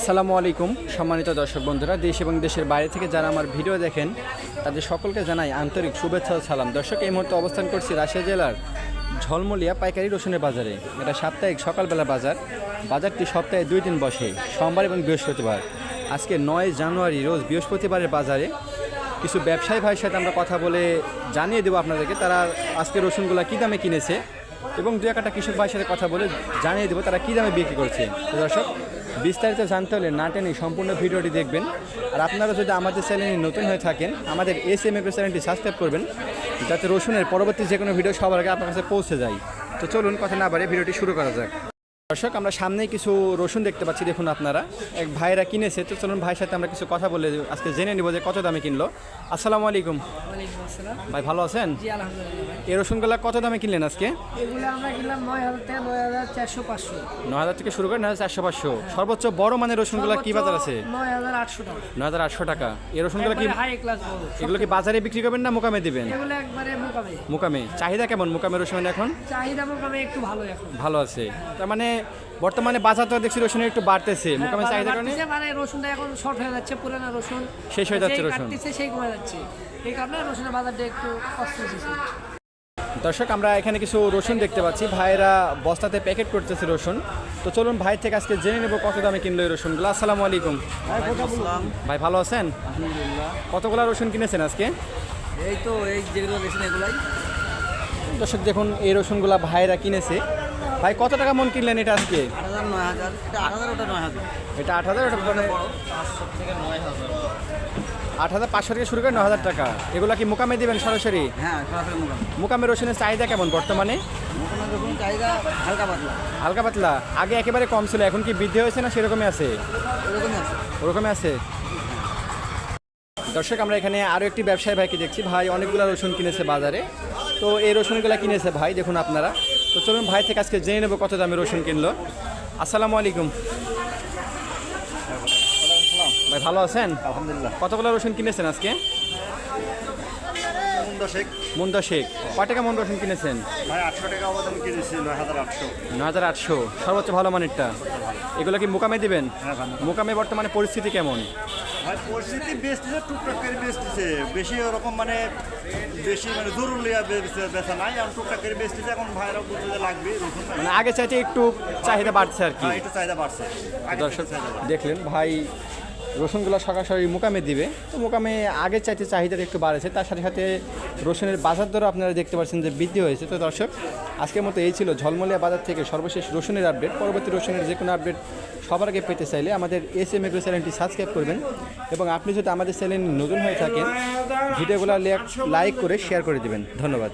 আসসালামু আলাইকুম, সম্মানিত দর্শক বন্ধুরা, দেশ এবং দেশের বাইরে থেকে যারা আমার ভিডিও দেখেন, তাদের সকলকে জানাই আন্তরিক শুভেচ্ছা ও সালাম। দর্শক, এই মুহূর্তে অবস্থান করছি রাশিয়া জেলার ঝলমলিয়া পাইকারি রসুনের বাজারে। এটা সাপ্তাহিক সকালবেলা বাজার। বাজারটি সপ্তাহে দুই দিন বসে, সোমবার এবং বৃহস্পতিবার। আজকে নয় জানুয়ারি, রোজ বৃহস্পতিবারের বাজারে। কিছু ব্যবসায়ী ভাইয়ের সাথে আমরা কথা বলে জানিয়ে দেবো আপনাদেরকে, তারা আজকে রসুনগুলো কী দামে কিনেছে এবং দু একটা কৃষক ভাইয়ের সাথে কথা বলে জানিয়ে দেবো তারা কী দামে বিক্রি করছে। দর্শক, বিস্তারিত জানতে হলে না টেনে সম্পূর্ণ ভিডিওটি দেখবেন। আর আপনারা যদি আমাদের চ্যানেলে নতুন হয়ে থাকেন, আমাদের এস এম এগ্রো চ্যানেলটি সাবস্ক্রাইব করবেন, যাতে রসুনের পরবর্তী যে কোনো ভিডিও সবার আগে আপনার কাছে পৌঁছে যায়। তো চলুন, কথা না বাড়িয়ে ভিডিওটি শুরু করা যাক। দর্শক আমরা সামনে কিছু রসুন দেখতে পাচ্ছি দেখুন আপনারা। এক ভাইরা কিনেছে তো চলুন ভাইয়ের সাথে আমরা কিছু কথা বলে আজকে জেনে নিব যে কত দামে কিনলো। আসসালামু আলাইকুম। ভাই ভালো আছেন? এই রসুনগুলো কত দামে কিনলেন আজকে? নয় হাজার থেকে শুরু করে নয় হাজার চারশো পাঁচশো। সর্বোচ্চ বড় মানের রসুনগুলো কি বাজার আছে? নয় হাজার আটশো টাকা। এই রসুনগুলো কি এগুলো কি বাজারে বিক্রি করবেন না মোকামে দিবেন? মোকামে। চাহিদা কেমন মোকামে রসুন এখন? চাহিদা মোকামে একটু ভালো এখন। ভালো আছে। তার মানে বর্তমানে বাজার তো দেখছি রসুনের একটু বাড়তেছে। মোকামে চাহিদা বাজার কারণে মানে রসুনটা এখন শর্ট হয়ে যাচ্ছে পুরানো রসুন। শেষ হয়ে যাচ্ছে রসুন। কাটতিছে সেই কমে যাচ্ছে। এই কারণে রসুনের বাজারটা একটু কষ্ট হচ্ছে দর্শক আমরা এখানে কিছু রসুন দেখতে পাচ্ছি। ভাইরা বস্তাতে প্যাকেট করতেছে রসুন। তো চলুন ভাই থেকে আজকে জেনে নেব কত দামে কিনলো এই রসুনগুলো। আসসালামু আলাইকুম। ভাই ভালো আছেন? কতগুলো রসুন কিনেছেন আজকে? এই তো এই যেগুলো এগুলাই। দর্শক দেখুন এই রসুনগুলা ভাইরা কিনেছে। ভাই কত টাকা মন কিনলেন এটা আজকে? এটা আট হাজার ওটা মানে পাঁচশো থেকে আট হাজার পাঁচশো থেকে শুরু করে ন হাজার টাকা। এগুলো কি মোকামে দিবেন সরাসরি? হ্যাঁ মোকামে। রসুনের চাহিদা কেমন বর্তমানে? হালকা পাতলা। হালকা পাতলা। আগে একেবারে কম ছিল এখন কি বৃদ্ধি হয়েছে না সেরকমই আছে? ওরকমই আছে? দর্শক আমরা এখানে আরও একটি ব্যবসায়ী ভাইকে দেখছি। ভাই অনেকগুলো রসুন কিনেছে বাজারে। তো এই রসুনগুলো কিনেছে ভাই দেখুন আপনারা। তো চলুন ভাই থেকে আজকে জেনে নেব কত দামে রসুন কিনলো। আসসালামু আলাইকুম। ভাই ভালো আছেন? আলহামদুলিল্লাহ। কতগুলো রসুন কিনেছেন আজকে? দশেক। শেখ কয় টাকা মন রসুন কিনেছেন? নয় হাজার আটশো। সর্বোচ্চ ভালো মানেরটা। এগুলো কি মোকামে দিবেন? হ্যাঁ, মোকামে বর্তমানে পরিস্থিতি কেমন? পরিস্থিতি বেচতেছে টুকটাক করে বেচতেছে বেশি ওরকম মানে বেশি মানে জরুরি বেচা নাই। আর টুকটাক করে বেচতেছে এখন ভাইরা বুঝতে লাগবে রসুন মানে আগে চাইতে একটু চাহিদা বাড়ছে আর কি। হ্যাঁ, একটু চাহিদা বাড়ছে। দর্শক চাহিদা বাড়ছে। দেখলেন ভাই রসুনগুলো সরাসরি মোকামে দিবে। তো মোকামে আগের চাইতে চাহিদাটা একটু বাড়েছে। তার সাথে সাথে রসুনের বাজার দরও আপনারা দেখতে পাচ্ছেন যে বৃদ্ধি হয়েছে। তো দর্শক আজকের মতো এই ছিল ঝলমলিয়া বাজার থেকে সর্বশেষ রসুনের আপডেট পরবর্তী রসুনের যে কোনো আপডেট সবার আগে পেতে চাইলে আমাদের এস এম এগ্রো চ্যানেলটি সাবস্ক্রাইব করবেন এবং আপনি যদি আমাদের চ্যানেল নতুন হয়ে থাকেন ভিডিওগুলো লাইক করে শেয়ার করে দেবেন। ধন্যবাদ।